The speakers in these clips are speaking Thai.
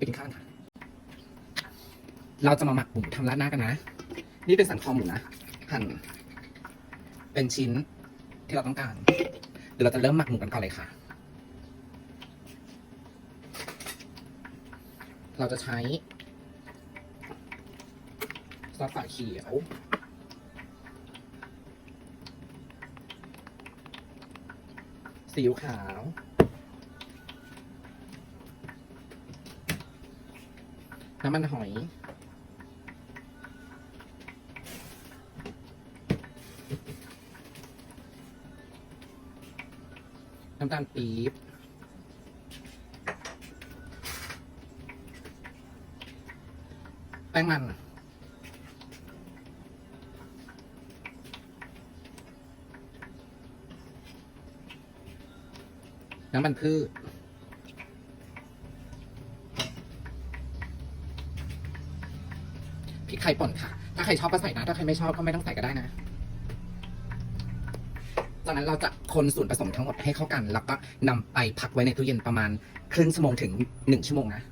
ไปกินข้าวกันค่ะเราจะมาหมักหมูทำราดหน้ากันนะ นี่เป็นสันคอหมูนะหั่นเป็นชิ้นที่เราต้องการ เดี๋ยวเราจะเริ่มหมักหมูกันก่อนเลยค่ะ เราจะใช้ซอสฝาเขียวซีอิ๊วขาว น้ำมันหอย น้ำตาลปี๊บแป้งมันน้ำมันพืช พริก ไข่ป่นค่ะ ถ้าใครชอบก็ใส่นะ ถ้าใครไม่ชอบก็ไม่ต้องใส่ก็ได้นะ จากนั้นเราจะคนส่วนผสมทั้งหมดให้เข้ากัน แล้วก็นำไปพักไว้ในตู้เย็นประมาณครึ่งชั่วโมงถึงหนึ่งชั่วโมงนะ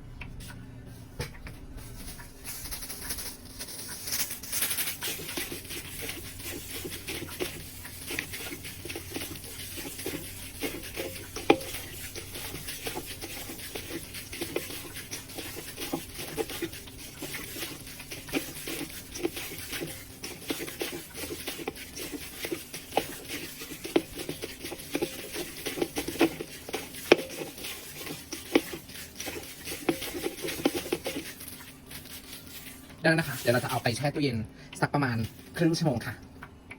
ได้แล้วนะคะ เดี๋ยวเราจะเอาไปแช่ตู้เย็นสักประมาณครึ่งชั่วโมงค่ะ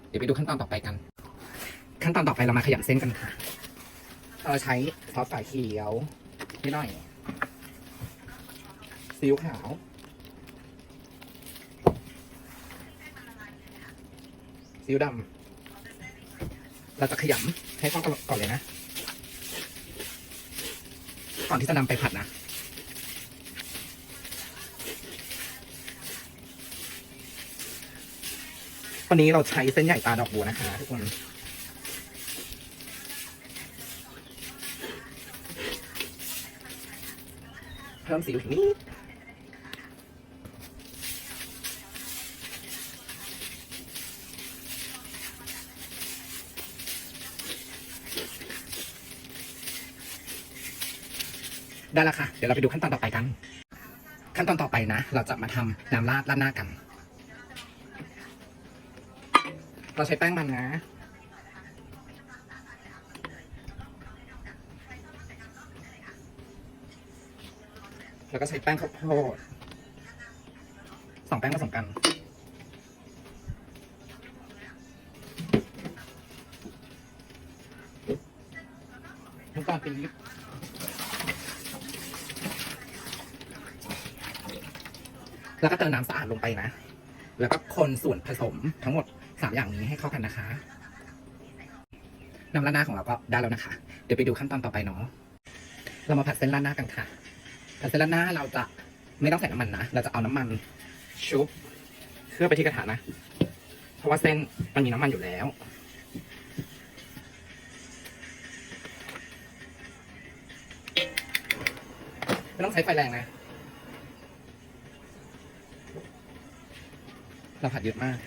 เดี๋ยวไปดูขั้นตอนต่อไปกัน ขั้นตอนต่อไปเรามาขยำเส้นกันค่ะ เราใช้ซอสฝาเขียวนิดหน่อยซีอิ๊วขาวซีอิ๊วดำเราจะขยำให้เข้ากันก่อนเลยนะ ก่อนที่จะนำไปผัดนะ วันนี้เราใช้เส้นใหญ่ตาดอกบัวนะคะทุกคนเพิ่มสีนิดได้แล้วค่ะ เดี๋ยวเราไปดูขั้นตอนต่อไปกัน ขั้นตอนต่อไปนะ เราจะมาทำน้ำราดราดหน้ากัน เราใช้แป้งมันนะแล้วก็ใช้แป้งข้าวโพดสองแป้งผสมกัน น้ำตาลปี๊บแล้วก็เติมน้ำสะอาดลงไปนะ แล้วก็คนส่วนผสมทั้งหมด สามอย่างนี้ให้เข้ากันนะคะน้ำราดหน้าของเราก็ได้แล้วนะคะ เดี๋ยวไปดูขั้นตอนต่อไปเนาะเรามาผัดเส้นราดหน้ากันค่ะผัดเส้นราดหน้าเราจะไม่ต้องใส่น้ำมันนะเราจะเอาน้ำมันชุบเพื่อไปที่กระทะนะเพราะว่าเส้นมันมีน้ำมันอยู่แล้วไม่ต้องใช้ไฟแรงนะ เราผัดเยอะมาก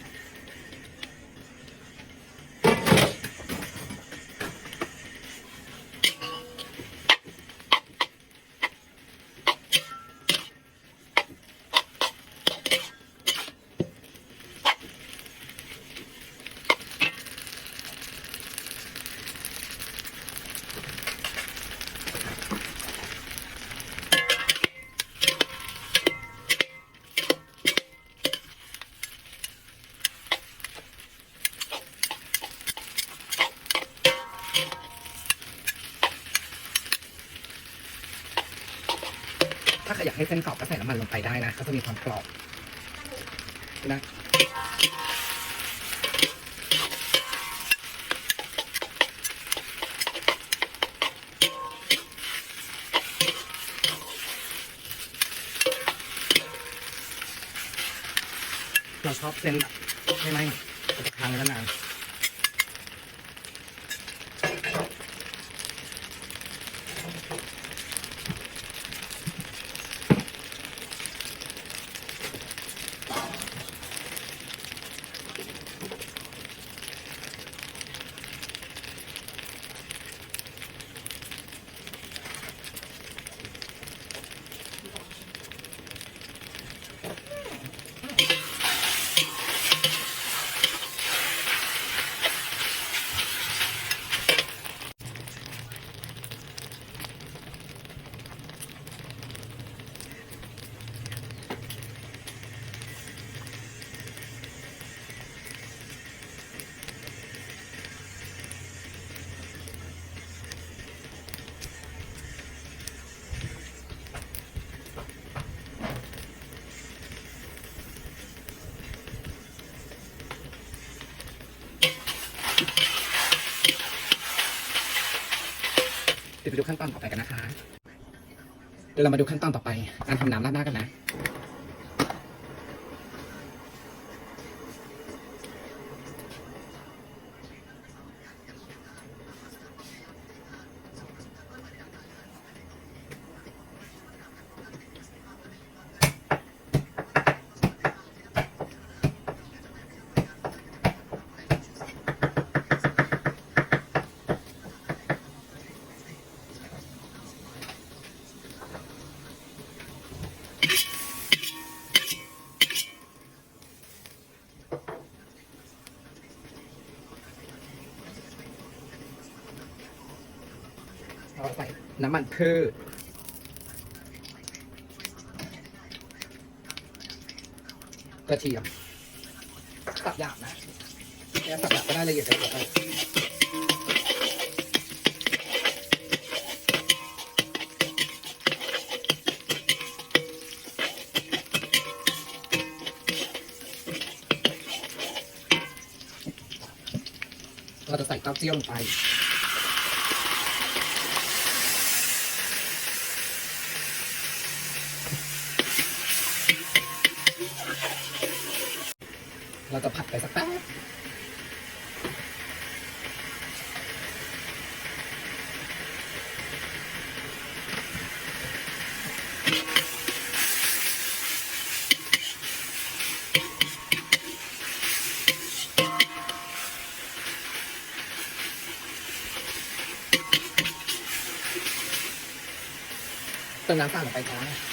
ถ้าใครอยากให้เส้นกรอบก็ใส่น้ำมันลงไปได้นะ ก็จะมีความกรอบนะเราชอบเส้นแบบไม่ไหมจะค้างไว้นาน ยวไปดูขั้นตอนต่อไปกันนะคะ เดี๋ยวเรามาดูขั้นตอนต่อไป การทำน้ำราดหน้ากันนะ เราใส่น้ำมันพืชกระเทียมสับหยาบนะแค่สับหยาบก็ได้ละเอียดละเอียดเลยเราจะใส่เต้าเจี้ยวลงไป เราจะผัดไปสักแป๊บเติมน้ำตาลลงไปจ้า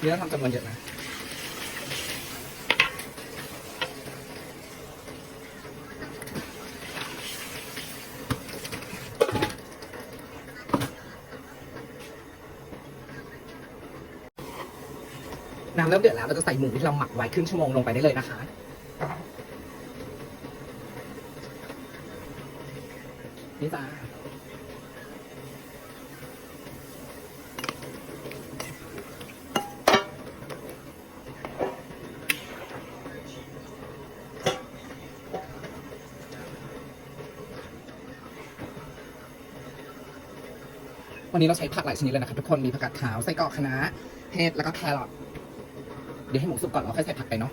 เนื้อทำจำนวนเยอะนะน้ำเริ่มเดือดแล้วเราจะใส่หมูที่เราหมักไว้ครึ่งชั่วโมงลงไปได้เลยนะคะ นี่จ้า วันนี้เราใช้ผักหลายชนิดเลยนะครับทุกคนมีผักกาดขาวไส้กรอกคะน้าเห็ดแล้วก็แครอทเดี๋ยวให้หมูสุกก่อนเราค่อยใส่ผักไปเนาะ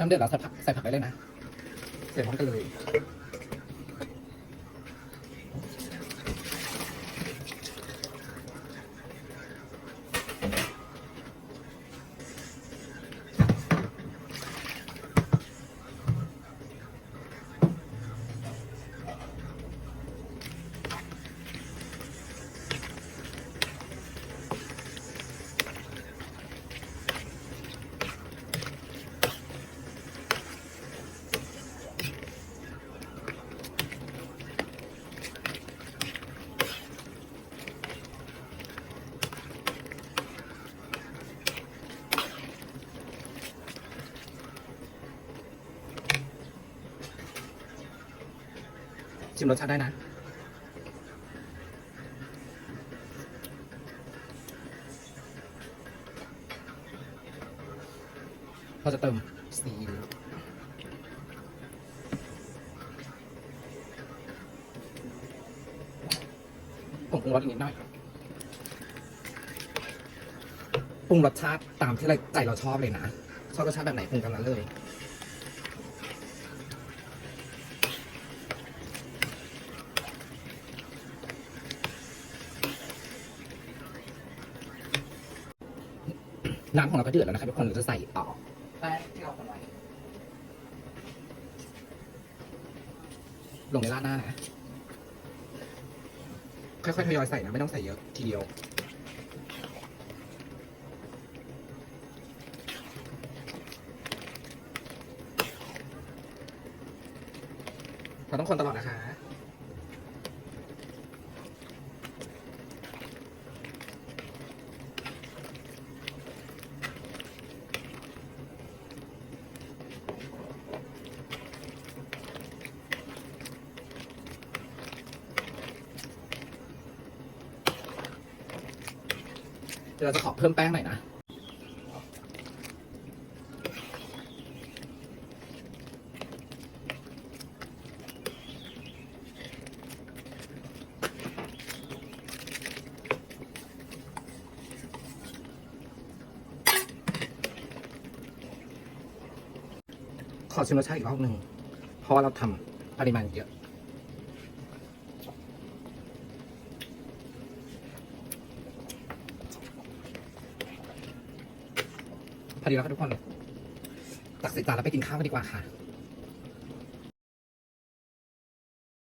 น้ำเดือดเราใส่ผักใส่ผักไปเลยนะ เส่พร้อมกันเลย ชิมรสชาติได้นะเราจะเติมซีอิ๊วผงปรุงรสอีกนิดหน่อยปรุงรสชาติตามที่เราใจเราชอบเลยนะ ชอบรสชาติแบบไหนปรุงกันนั้นเลย น้ำของเราก็เดือดแล้วนะครับทุกคนเราจะใส่ต่อไป้ที่เราคนไว้ลงในราดหน้านะ ค่อยๆทยอยใส่นะ ไม่ต้องใส่เยอะทีเดียว เราต้องคนตลอดนะคะ ดี๋ยวเราจะขอเพิ่มแป้งหน่อยนะขอชิมรสชาติอีกรอบหนึ่งเพราะว่าเราทำปริมาณเยอะ ดีแล้วค่ะทุกคน ตักใส่จานแล้วไปกินข้าวกันดีกว่าค่ะ